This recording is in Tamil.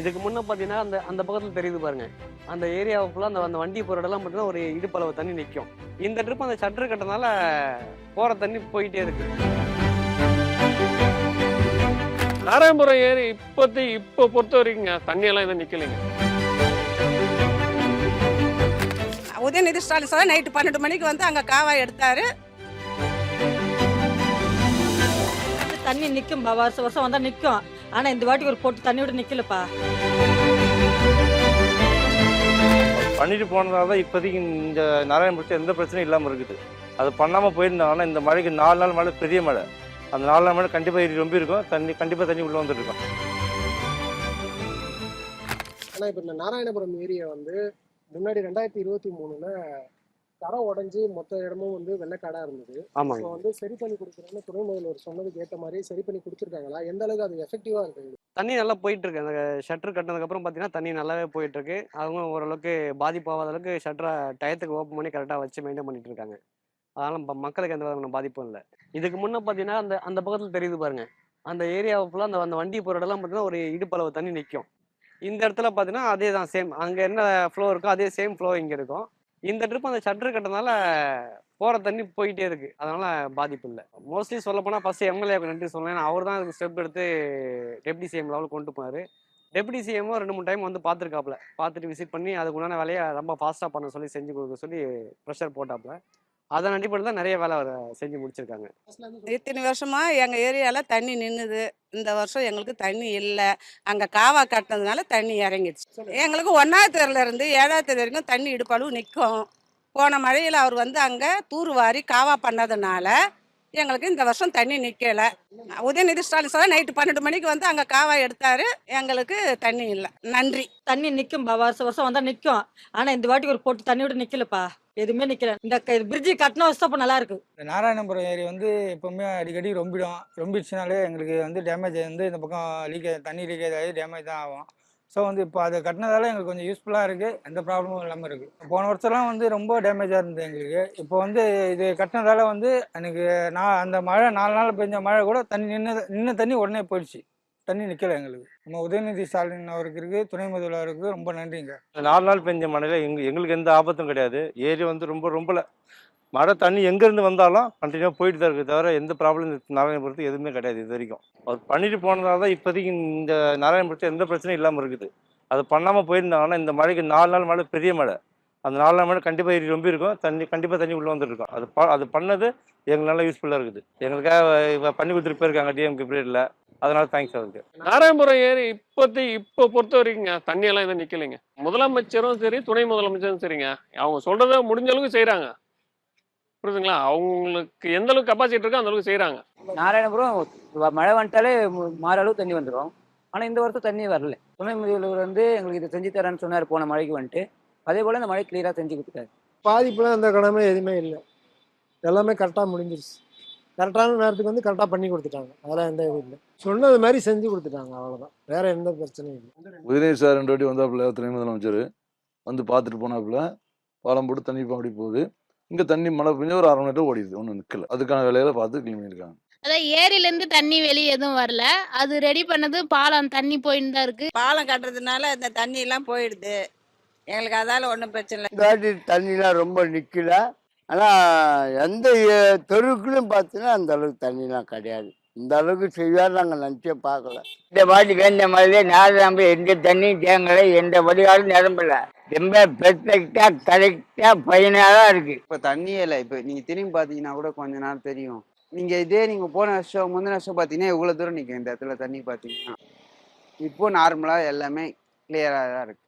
இதுக்கு முன்ன பார்த்தீங்கன்னா அந்த அந்த பக்கத்தில் தெரியுது பாருங்க. அந்த ஏரியா ஃபுல்லாக அந்த அந்த வண்டி போகிற இடம்லாம் பார்த்தீங்கன்னா ஒரு இடுப்பளவு தண்ணி நிற்கும் இந்த ட்ரிப் அந்த ஷட்டர் கட்டனால போகிற தண்ணி போயிட்டே இருக்கு. நாராயணபுரம் ஏரி இப்போத்தி இப்போ பொறுத்த வரைக்குங்க தண்ணியெல்லாம் எதுவும் நிக்கலைங்க. உதயநிதி ஸ்டாலின் சார் நைட்டு பன்னெண்டு மணிக்கு வந்து அங்கே காவாய் எடுத்தாரு. தண்ணி நிற்கும்பா வருஷம் வருஷம் வந்தால் நிற்கும் ஆனால் இந்த வாட்டி ஒரு பொட்டு தண்ணி விட நிற்கலப்பா பண்ணிட்டு போனதால தான் இப்போதைக்கு இந்த நாராயணபுரத்தில் எந்த பிரச்சனையும் இல்லாமல் இருக்குது. அது பண்ணாமல் போயிருந்தாங்கன்னா இந்த மழைக்கு நாலு நாள் மழை பெரிய மழை. அந்த நாலு நாள் மழை கண்டிப்பாக ரொம்ப இருக்கும். தண்ணி கண்டிப்பாக தண்ணி உள்ளே வந்துட்டு இருக்கும். ஆனா இப்ப இந்த நாராயணபுரம் ஏரியா வந்து முன்னாடி ரெண்டாயிரத்தி இருபத்தி மூணுல தரம் உடைஞ்சு மொத்த இடமும் வந்து வெள்ளக்காடா இருந்தது. இப்போ ஆமாங்க வந்து சரி பண்ணி கொடுக்குறேன்னு துணை முதல்வர் சொன்னதுக்கு ஏத்த மாதிரி சரி பண்ணி கொடுத்துருக்காங்களா? எந்த அளவுக்கு அது எஃபெக்டிவா இருக்கு? தண்ணி நல்லா போயிட்டு இருக்கு அந்த ஷட்டர் கட்டினதுக்கப்புறம் பார்த்தீங்கன்னா தண்ணி நல்லாவே போயிட்டு இருக்கு அவங்க ஓரளவுக்கு பாதிப்பாகாத அளவுக்கு ஷட்டரை டயத்துக்கு ஓப்பன் பண்ணி கரெக்டாக வச்சு மெயின்டைன் பண்ணிட்டு இருக்காங்க. அதனால மக்களுக்கு எந்த விதமான பாதிப்பும் இல்லை. இதுக்கு முன்ன பார்த்தீங்கன்னா அந்த அந்த பக்கத்தில் தெரியுது பாருங்க. அந்த ஏரியா ஃபுல்லாக அந்த அந்த வண்டி போகிற இடம்லாம் பார்த்தீங்கன்னா ஒரு இடுப்பளவு தண்ணி நிற்கும் இந்த இடத்துல பார்த்தீங்கன்னா அதே தான் சேம் அங்கே என்ன ஃப்ளோ இருக்கோ அதே சேம் ஃப்ளோ இங்கே இருக்கும். இந்த ட்ரிப் அந்த ஷட்டர் கட்டனால போகிற தண்ணி போயிட்டே இருக்கு. அதனால பாதிப்பு இல்லை. மோஸ்ட்லி சொல்ல போனால் ஃபர்ஸ்ட் எம்எல்ஏக்கு நன்றி சொல்லலாம் அவர் தான் அதுக்கு ஸ்டெப் எடுத்து டெப்டி சிஎம் லெவலில் கொண்டு போனாரு. டெப்டி சிஎம்மும் ரெண்டு மூணு டைம் வந்து பார்த்துருக்காப்புல பார்த்துட்டு விசிட் பண்ணி அதுக்கு உண்டான வேலையை ரொம்ப ஃபாஸ்ட்டாக பண்ண சொல்லி செஞ்சு கொடுக்க சொல்லி ப்ரெஷர் போட்டாப்புல. அதன் அடிப்படையில் தான் நிறைய வேலை அவர் செஞ்சு முடிச்சிருக்காங்க. இத்தனை வருஷமா எங்கள் ஏரியாவில் தண்ணி நின்றுது இந்த வருஷம் எங்களுக்கு தண்ணி இல்லை. அங்கே காவா கட்டினதுனால தண்ணி இறங்கிடுச்சு. எங்களுக்கு ஒன்றாவது இருந்து ஏழாவது தெரு வரைக்கும் தண்ணி இடுப்பளவு நிற்கும் போன மழையில் அவர் வந்து அங்கே தூர்வாரி காவா பண்ணதுனால எங்களுக்கு இந்த வருஷம் தண்ணி நிற்கல உதயநிதி ஸ்டாலின் சார் நைட்டு பன்னெண்டு மணிக்கு வந்து அங்கே காவா எடுத்தாரு. எங்களுக்கு தண்ணி இல்லை. நன்றி. தண்ணி நிற்கும்பா வருஷம் வருஷம் வந்தால் நிற்கும் ஆனால் இந்த வாட்டி ஒரு பொட்டு தண்ணி விட நிற்கலப்பா எதுவுமே நிக்கல. இந்த பிரிட்ஜி கட்டின வருஷம் இப்போ நல்லா இருக்கு. இந்த நாராயணபுரம் ஏரி வந்து எப்பவுமே அடிக்கடி ரொம்பிடும். ரொம்பிடுச்சுனாலே எங்களுக்கு வந்து டேமேஜ் வந்து இந்த பக்கம் லீக்கேஜ் தண்ணி லீக்கேஜ் ஆகி டேமேஜ் தான் ஆகும். ஸோ வந்து இப்போ அதை கட்டினதால எங்களுக்கு கொஞ்சம் யூஸ்ஃபுல்லாக இருக்குது எந்த ப்ராப்ளமும் இல்லாமல் இருக்குது போன வருஷம்லாம் வந்து ரொம்ப டேமேஜாக இருந்தது எங்களுக்கு. இப்போ வந்து இது கட்டினதால வந்து எனக்கு நான் அந்த மழை நாலு நாள் பெஞ்ச மழை கூட தண்ணி நின்று நின்று தண்ணி உடனே போயிடுச்சு. தண்ணி நிற்கல எங்களுக்கு. நம்ம உதயநிதி ஸ்டாலின் அவருக்கு இருக்குது துணை முதல்வருக்கு ரொம்ப நன்றிங்க. நாலு நாள் பெஞ்ச மழையில் எங்க எங்களுக்கு எந்த ஆபத்தும் கிடையாது. ஏரி வந்து ரொம்ப ரொம்பல. மழை தண்ணி எங்கேருந்து வந்தாலும் கண்டினியூவாக போயிட்டு தான் இருக்குது தவிர எந்த ப்ராப்ளம் நாராயணபுரத்துக்கு எதுவுமே கிடையாது இது வரைக்கும். அவர் பண்ணிட்டு போனதால தான் இப்போதைக்கு இந்த நாராயணபுரத்தில் எந்த பிரச்சனையும் இல்லாமல் இருக்குது. அது பண்ணாமல் போயிருந்தாங்கன்னா இந்த மழைக்கு நாலு நாள் மழை பெரிய மழை. அந்த நாலு நாள் மழை கண்டிப்பாக ஏரி ரொம்ப இருக்கும். தண்ணி கண்டிப்பாக தண்ணி உள்ளே வந்துருக்கும். அது ப அது பண்ணது எங்களுக்கு நல்லா யூஸ்ஃபுல்லாக இருக்குது. எங்களுக்காக பண்ணி கொடுத்துட்டு போயிருக்காங்க டிஎம்கே பீரியடில் அதனால தேங்க்ஸ் அவருக்கு. நாராயணபுரம் ஏரி இப்போத்தி இப்போ பொறுத்த வரைக்குங்க தண்ணியெல்லாம் எதுவும் நிக்கலைங்க. முதலமைச்சரும் சரி துணை முதலமைச்சரும் சரிங்க. அவங்க சொல்றத முடிஞ்ச அளவுக்கு செய்றாங்க. புரியுதுங்களா? அவங்களுக்கு எந்த அளவுக்கு கெப்பாசிட்டி இருக்கோ அந்த அளவுக்கு செய்றாங்க. நாராயணபுரம் மழை வந்துட்டாலே மாற அளவு தண்ணி வந்துடும் ஆனால் இந்த வருஷம் தண்ணி வரல. துணை முதல்வர் வந்து எங்களுக்கு இதை செஞ்சு தரேன்னு சொன்னார் போன மழைக்கு வந்துட்டு. அதே போல் இந்த மழை கிளியராக செஞ்சு கொடுத்துட்டாரு. பாதிப்புலாம் அந்த கடமை எதுவுமே இல்லை. எல்லாமே கரெக்டாக முடிஞ்சிருச்சு. கரெக்டான நேரத்துக்கு வந்து கரெக்டாக பண்ணி கொடுத்துட்டாங்க. அதெல்லாம் எந்த இதுவும் இல்லை. சொன்னது மாதிரி செஞ்சு கொடுத்துட்டாங்க அவ்வளோதான் வேற எந்த பிரச்சனையும் இல்லை. உதயநிதி சார் ரெண்டு வாட்டி வந்தாப்புல துணை முதலமைச்சர். வந்து பார்த்துட்டு போனாப்புல பாலம் போட்டு தண்ணி அப்படி போகுது. இங்கே தண்ணி மழை பெஞ்சு ஒரு அரை மணி நேரம் ஓடிடுது. ஒன்றும் நிற்கல அதுக்கான வேலையில பார்த்து க்ளீன் பண்ணியிருக்காங்க. அதான் ஏரியில இருந்து தண்ணி வெளியே எதுவும் வரல. அது ரெடி பண்ணது பாலம் தண்ணி போயின்னு தான் இருக்கு. பாலம் கட்டுறதுனால இந்த தண்ணி எல்லாம் போயிடுது. எங்களுக்கு அதால ஒன்றும் பிரச்சனை இல்லை. தண்ணிலாம் ரொம்ப நிற்கல ஆனால் எந்த தெருவுக்குள்ளும் பார்த்தீங்கன்னா அந்த அளவுக்கு தண்ணிலாம் கிடையாது. இந்த அளவுக்கு செய்வார் நாங்கள் நினச்சே பார்க்கல. இந்த வாட்டி வேண்ட மாதிரியே நாலு எந்த தண்ணி தேங்கலை எந்த வடிகாலும் நிரம்பல. ரொம்ப பெர்ஃபெக்டாக கரெக்டாக பயனாக தான் இருக்குது இப்போ தண்ணியே இல்லை இப்போ நீங்கள் திரும்பி பார்த்தீங்கன்னா கூட கொஞ்ச நேரம் தெரியும். நீங்கள் இதே நீங்கள் போன வருஷம் முந்தின வருஷம் பார்த்தீங்கன்னா இவ்வளோ தூரம் நிற்கும் இந்த இடத்துல தண்ணி பார்த்தீங்கன்னா இப்போ நார்மலாக எல்லாமே கிளியராக தான் இருக்கு.